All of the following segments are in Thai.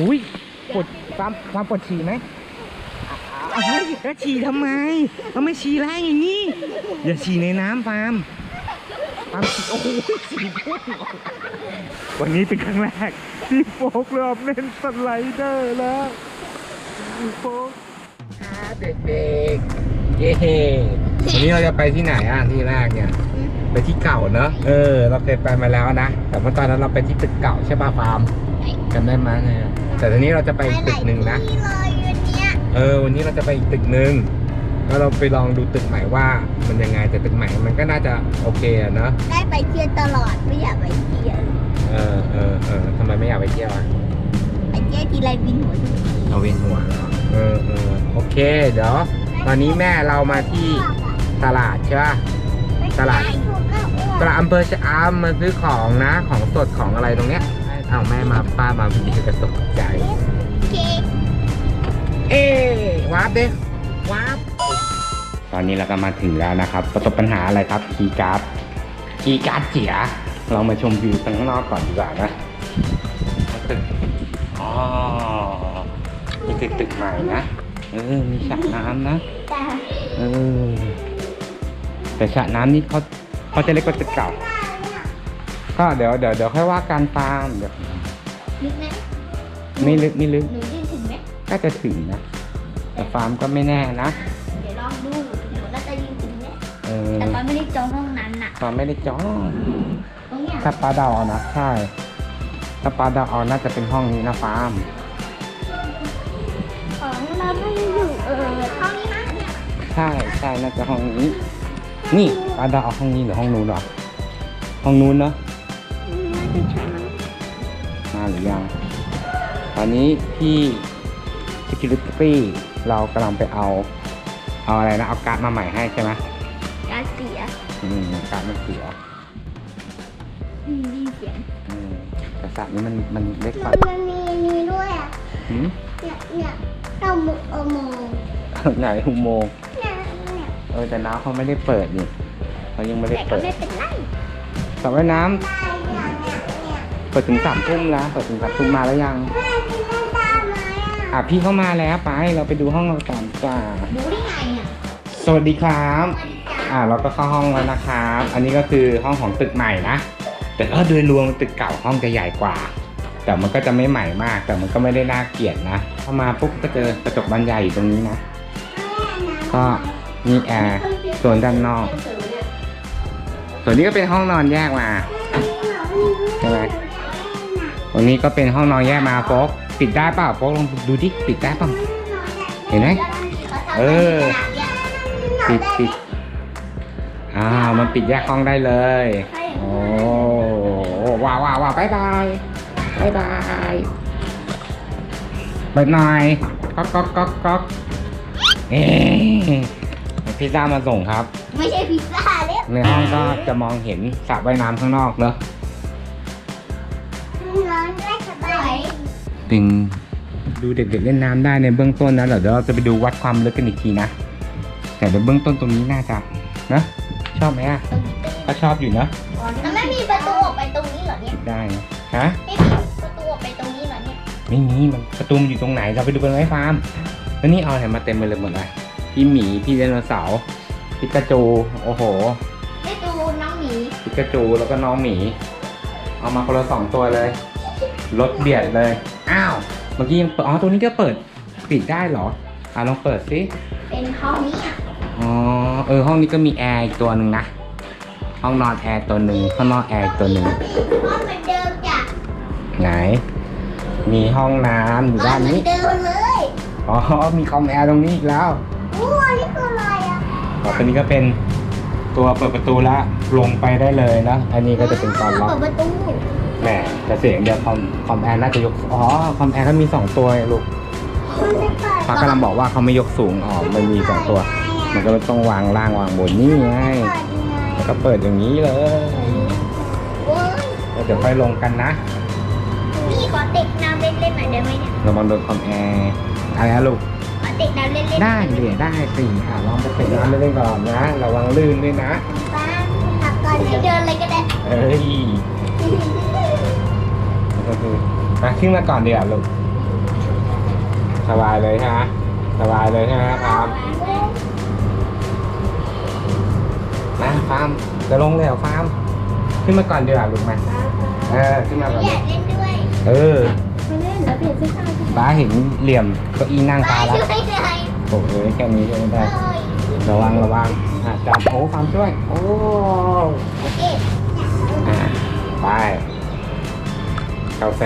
อุ้ยปวดความความปวดฉี่ไหมอะเฮ้ยแล้วฉี่ทำไมเราไม่ฉี่แรงอย่างนี้ อย่าฉี่ในน้ำฟาร์มฟาร์มฉี่โอ้โหฉี่พุ่งออกวันนี้เป็นครั้งแรกที่โฟกเริ่มเล่นสไลเดอร์แล้วโฟกเด็กๆเย้วันนี้เราจะไปที่ไหนอะที่แรกเนี่ยไปที่เก่าเนอะเออ เราเคยไปมาแล้วนะ แต่เมื่อตอนนั้นเราไปที่ตึกเก่าใช่ป่ะฟาร์มจำได้ไหมเนี่ย แต่ทีนี้เราจะไปอีกตึกหนึ่งนะ ที่เลยวันเนี้ยเออ วันนี้เราจะไปอีกตึกหนึ่งแล้วเราไปลองดูตึกใหม่ว่ามันยังไงแต่ตึกใหม่มันก็น่าจะโอเคอะเนอะได้ไปเที่ยวตลอดไม่อยากไปเที่ยวเออเออเออทำไมไม่อยากไปเที่ยวอะไปเที่ยวทีไรบินหัวทุกทีเอาเวียนหัวเหรอเออเออโอเคเดี๋ยวตอนนี้แม่เรามาที่ตลาดใช่ป่ะ ตลาด ตลาดอำเภอชะอำมาซื้อของนะ ของสดของอะไรตรงเนี้ย เอาแม่มาป้ามาพอดีก็ตกใจเค้กเอ๊วาร์ปดิวาร์ปตอนนี้เราก็มาถึงแล้วนะครับ ประสบปัญหาอะไรครับคีย์การ์ดคีย์การ์ดเสีย เรามาชมวิวข้างนอกก่อนดีกว่านะตึกอ๋อนี่คือตึกใหม่นะเออมีสระน้ำนะแต่เออแต่สระน้ำนี่เขาเขาจะเล็กกว่าตึกเก่า ก็เดี๋ยวเดี๋ยวเดี๋ยวค่อยว่าการตามเดี๋ยวลึกไหมไม่ลึกไม่ลึกหนูยืนถึงไหมก็จะถึงนะ แต่ฟาร์มก็ไม่แน่นะ เดี๋ยวลองดูหนูน่าจะยืนถึงไหมเออแต่ตอนไม่ได้จองห้องนั้นน่ะฟาร์มไม่ได้จ้องตรงเนี้ยถ้าปลาดาวเอานะใช่ถ้าปลาดาวเอาน่าจะเป็นห้องนี้นะฟาร์มของเราไม่ได้อยู่เออห้องนี้นะเนี่ยใช่ใช่น่าจะห้องนี้ นี่ปลาดาวเอาห้องนี้หรือห้องนู้นหรอห้องนู้นเนาะ น่าจะใช่มั้งมาหรือยัง ตอนนี้พี่ security เรากำลังไปเอา เอาอะไรนะ เอาการ์ดมาใหม่ให้ใช่ไหมการเสียอืมการ์ดมันเสียอืมได้ยินเสียงอืมแต่สระนี้มันมันเล็กกว่ามันมีนี่ด้วยอะหืมเนี่ยเนี่ยเรามุกเอาโมงไหนอุโมงค์เนี่ยเนี่ยเออแต่น้ำเขาไม่ได้เปิดนี่เขายังไม่ได้แต่ก็เปิดไม่เป็นไรสระว่ายน้ำได้เนี่ยเนี่ย เนี่ยเปิดถึงสามทุ่มแล้ว เปิดถึงสามทุ่มมาแล้วยังแม่พี่เล่นตามไหมอะอะพี่เข้ามาแล้วไปเราไปดูห้องเราก่อนดีกว่ารู้ได้ไงอะสวัสดีครับสวัสดีจ้าอ่าเราก็เข้าห้องแล้วนะครับ อันนี้ก็คือห้องของตึกใหม่นะ แต่ก็โดยรวมตึกเก่าห้องจะใหญ่กว่า แต่มันก็จะไม่ใหม่มาก แต่มันก็ไม่ได้น่าเกลียดนะ เข้ามาปุ๊บก็เจอกระจกบานใหญ่อยู่ตรงนี้นะ ก็มีแอร์ส่วนด้านนอก ส่วนนี้ก็เป็นห้องนอนแยกมาใช่ไหมต รงนี้ก็เป็นห้องนอนแยกมาโฟกปิดได้เปล่าโฟกลองดูดิปิดได้เปล่าเห็นไหมเออปิดปิดอ้าวมันปิดแยกห้องได้เลยโอ้ว้าวว้าวว้าวบายบายบายบายเปิดหน่อยก๊อกก๊อกก๊อกก๊อกเอ๊ะพิซซ่ามาส่งครับ ไม่ใช่พิซซ่าเล็กในห้องก็จะมองเห็นสระว่ายน้ำข้างนอกเนอะ ตึง ดูเด็กๆเล่นน้ำได้ในเบื้องต้นนะเดี๋ยวเราจะไปดูวัดความลึกกันอีกทีนะ แต่ในเบื้องต้นตรงนี้น่าจะนะชอบไหมอะก็ชอบอยู่เนอะแล้วไม่มีประตูออกไปตรงนี้เหรอเนี่ยได้นะฮะไม่มีประตูออกไปตรงนี้เหรอเนี่ยไม่มีมันประตูมันอยู่ตรงไหนเราไปดูกันไหมฟาร์มแล้วนี่เอาอะไรมาเต็มไปเลยหมดเลยพี่หมีพี่ไดโนเสาร์พิกาจูโอ้โหได้ดูน้องหมี พิกาจูแล้วก็น้องหมี เอามาคนละสองตัวเลย รถเบียดเลย อ้าว เมื่อกี้ยังเปิด อ๋อ ตัวนี้ก็เปิดปิดได้เหรอ อะลองเปิดสิเป็นห้องนี้อะอ๋อ เออ ห้องนี้ก็มีแอร์อีกตัวหนึ่งนะ ห้องนอนแอร์ตัวหนึ่งข้างนอกแอร์อีกตัวหนึ่ง ห้องเหมือนเดิมจ้ะไหน มีห้องน้ำอยู่ห้อด้างนเหมือนี้นเดิมเลยอ๋อ มีคอมแอร์ตรงนี้อีกแล้ว อู้อันนี้คืออะไรอะต่อไปนี้ก็เป็นตัวเปิดประตูแล้วลงไปได้เลยนะ อันนี้ก็จะเป็นตอนล็อก เปิดประตู แหมแต่เสียงเดียวคอมคอมแอร์น่าจะยก อ๋อ คอมแอร์ก็มีสองตัวไงลูกมันไม่เปิดฟ้ากำลังบอกว่าเขาไม่ยกสูง อ๋อ มันมีสองตัว มันก็ต้องวางล่างวางบนนี่ไงแล้วก็เปิดอย่างนี้เลยโอ้ยแล้วเดี๋ยวค่อยลงกันนะนี่ขอเตะน้ำเล่นๆหน่อยได้ไหมเนี่ยระวังโดนคอมแอร์อะไรนะลูกขอเตะน้ำเล่นๆได้เดี๋ยวได้สิอะลองไปเตะน้ำเล่นๆก่อนนะระวังลื่นด้วยนะป้าขับก่อนให้เดินเลยก็ได้เอ้ย ก็คือมาขึ้นมาก่อนเดี๋ยวาลูกสบายเลยใช่ไหมสบายเลยใช่ไหมฟาร์มมาฟาร์มจะลงเลยเหรอฟาร์มขึ้นมาก่อนดีกว่าลูกมาเออขึ้นมาก่อนอยากเล่นด้วยเออไม่เล่นแล้วเปลี่ยนเสื้อผ้าสิป้าเห็นเหลี่ยมเก้าอี้นั่งไปปลาแล้วช่วยหน่อยโอ้โหแค่นี้ก็ไม่ได้เอ้ยระวังระวังอะจับโอ้ฟาร์มช่วยโอ้โอเคอะไป กาแฟ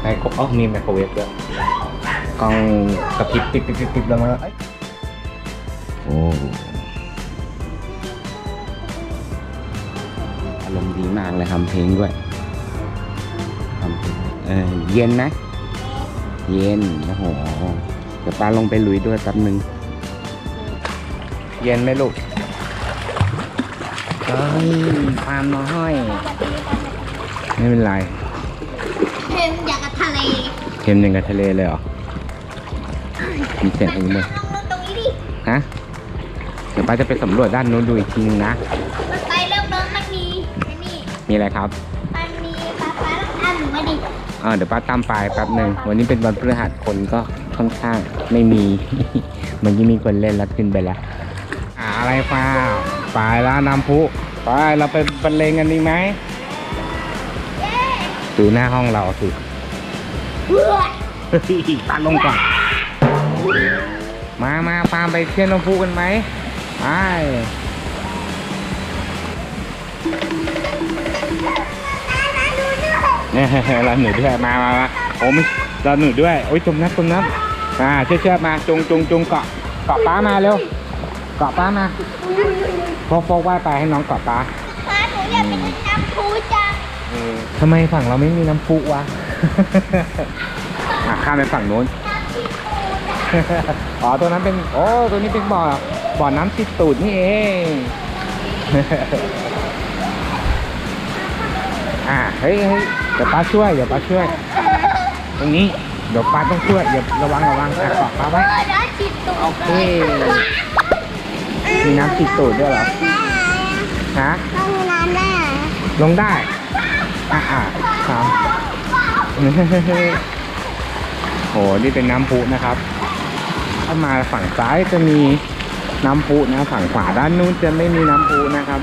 ไมโครอ๋อมีไมโครเวฟด้วยกล้องกระพริบปิ๊บปิ๊บปิ๊บปิ๊บแล้วมาแล้วเอ้ยโอ้อารมณ์ดีมากเลยทำเพลงด้วยทำเพลงเออเย็นไหมเย็นโอ้โหเดี๋ยวป้าลงไปลุยด้วยแป๊บนึง เย็นไหมลูกเฮ้ยปาล์มน้อย ไม่เป็นไรเค็มอยากกับทะเลเค็มอย่างกับทะเลเลยเหรอมีเสียงอะไรเลยลงลงตรงนี้ดิ ฮะเดี๋ยวป้าจะไปสำรวจด้านนู้นดูอีกทีนึงนะ มันไปเริ่มเริ่มมันมีอันนี่มีอะไรครับมันมีปลาปลาต้องอ่านหนูมาดิเออเดี๋ยวป้าตามไปแป๊บหนึ่งวันนี้เป็นวันพฤหัสคนก็ค่อนข้างไม่มีเมันยังมีคนเล่นแล้วขึ้นไปแล้วอ่าอะไรฟ้าไปแล้วน้ำพุไปเราไปบรรเลงกันดีไหมเย้ ดูหน้าห้องเราสิเบื่อเฮ้ยตัดลงก่อน มามาฟาร์มไปเที่ยวน้ำพุกันไหมไปเนี่ยเราหนูด้วยมามามาโอ้ไม่เราหนูด้วย โอ้ยจมน้ำจมน้ำอ่าเชื่อเชื่อมาจงจงจงเกาะเกาะป้ามาเร็ว เกาะป้ามาโฟกโฟกว่ายไปให้น้องเกาะป้าพาหนูอยากเป็นน้ำพุจัง ทำไมฝั่งเราไม่มีน้ำพุวะ อะข้ามไปฝั่งโน้นน้ำที่ปูนอ๋อตัวนั้นเป็นโอ้ตัวนี้เป็นบ่อบ่อน้ำติดตูดนี่เอง อ่าเฮ้ยเฮ้ยเดี๋ยวป้าช่วยเดี๋ยวป้าช่วย ตรงนี้เดี๋ยวป้าต้องช่วยอย่าระวังระวังอะเกาะป้าไว้เออน้ำจิตตูนโอเคมีน้ำติดตูดด้วยเหรอฮะต้องมีน้ำแน่ลงได้อะอะครับ โหนี่เป็นน้ำพุนะครับ ถ้ามาฝั่งซ้ายจะมีน้ำพุนะฝั่งขวาด้านนู้นจะไม่มีน้ำพุนะครับ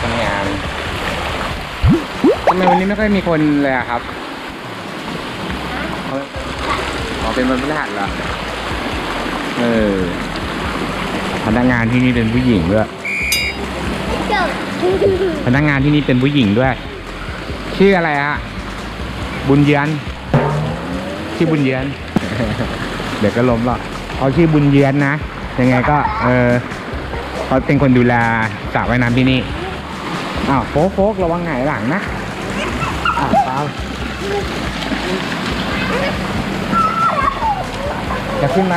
ทำงานทำไมวันนี้ไม่ค่อยมีคนเลยอะครับอ๋อเป็นวันพฤหัสเหรอเออพนักงานที่นี่เป็นผู้หญิงด้วยจบพนักงานที่นี่เป็นผู้หญิงด้วย ชื่ออะไรฮะ บุญเยือนชื่อบุญเยือน เดี๋ยวก็ล้มหรอกเขาชื่อบุญเยือนนะ ยังไงก็ เออเขาเป็นคนดูแลสระว่ายน้ำที่นี่อ้าวโฟกโฟกระวังหงายหลังนะอ้าวเปล่าจะขึ้นไหม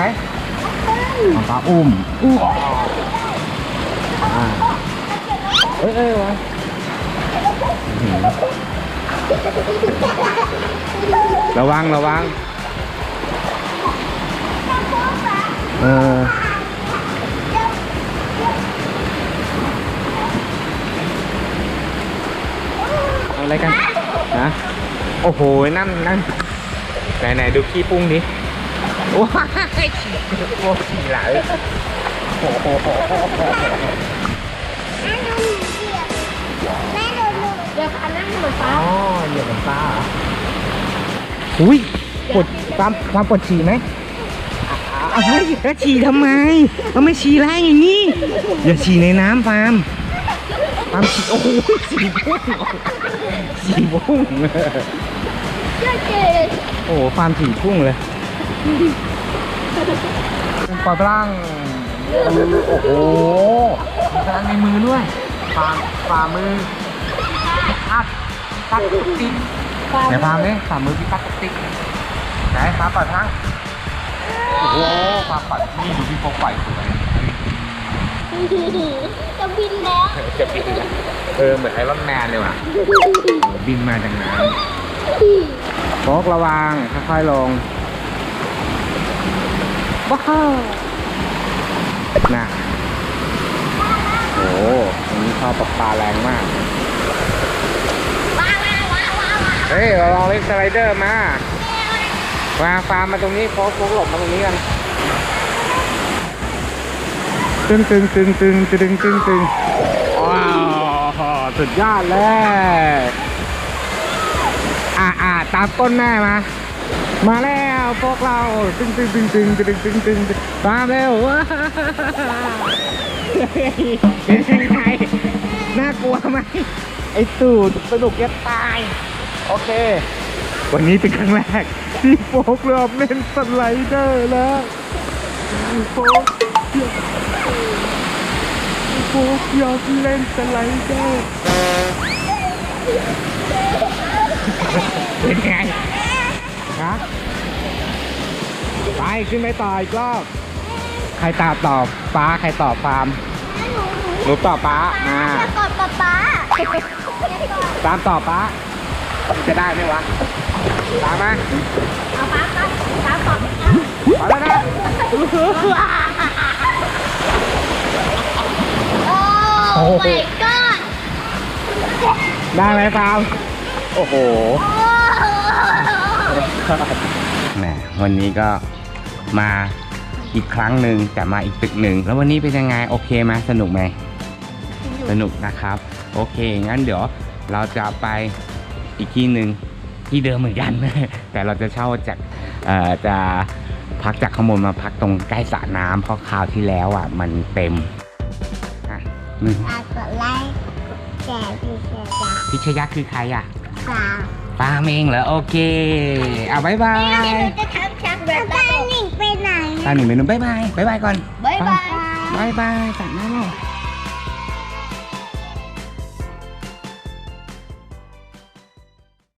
เอาปลาอุ้มอู้อ่าเอ้ยเอ้ยวะอื้อหือ ระวังระวัง เออเอาอะไรกันนะโอ้โห นั่นนั่นไหนไหนดูขี้ปุ้งดิว้ายโอ้ขี้ไหลโอ้โหแม่ดูดูเดี๋ยวพานั่งเหมือนฟ้า อ๋อเหยียบมันปลาเหรออุ้ยปวดความความปวดฉี่ไหมอะเฮ้ยแล้วฉี่ทำไมเราไม่ฉี่แรงอย่างนี้อย่าฉี่ในน้ำฟาร์มฟาร์มฉี่โอ้โหฉี่พุ่งฉี่พุ่งเจ๊เจ๊โอ้โหฟาร์มฉี่พุ่งเลยปลาพลังโอ้โหมีพลังในมือด้วยฝ่าฝ่ามืออัด ตัดติ๊กไหนฟาร์มเนี่ยฝ่ามือพี่ตัดติ๊กไหนฟาร์มปล่อยพลังโอ้โหฟาร์มปล่อยนี่ดูพี่โฟกปล่อยสวยจะบินแล้วจะบินแล้วเออเหมือนไอรอนแมนเลยว่ะบินมาจากน้ำโฟกระวังค่อยๆลงว้าวน่ะโอ้โหตรงนี้เข้าปลาปลาแรงมาก เฮ้ยลองเล่นสไลเดอร์มา มาฟาร์มมาตรงนี้โค้งโหลบมาตรงนี้กันตึงตึงตึงตึงตึงตึงตึงว้าวสุดยอดเลยอ่าอ่าตามต้นแม่มา มาแล้วพวกเราตึงตึงตึงตึงตึงตึงตึงตามเร็วเป็นยังไงน่ากลัวไหมไอ้สูดสนุกจะตาย โอเค วันนี้เป็นครั้งแรกที่โฟกเริ่มเล่นสไลเดอร์แล้วโฟกโฟกยอมเล่นสไลเดอร์เป็นไงครับไปขึ้นไปต่ออีกรอบใครตอบตอบฟ้าใครตอบฟาร์มหนูตอบป้าอ่าจะกอดป๊าป๊าตามตอบป้า จะได้ไหมวะ ตามมาเอาป๊าป๊าป๊าตอบขอแล้วนะโอ้ my god ได้ไหมฟาร์มโอ้โหโอ้แหมวันนี้ก็มาอีกครั้งหนึ่งแต่มาอีกตึกหนึ่งแล้ววันนี้เป็นยังไงโอเคไหมสนุกไหมสนุกนะครับ โอเคงั้นเดี๋ยวเราจะไป อีกที่หนึ่งที่เดิมเหมือนกัน แต่เราจะเช่าจากเอ่อจะพักจากข้างบนมาพักตรงใกล้สระน้ำเพราะคราวที่แล้วอะมันเต็มอะหนึ่งอากดไลค์แชร์พี่แชร์จ้าพิชยะคือใครอะสาวปาเองเหรอโอเคอะบายบายเดี๋ยวหนูจะทำชักแบบตาหนิงไปไหนตาหนึ่งเมนูบายบายบายบายก่อนบ๊ายบายบายบายตัดหน้าหน่อย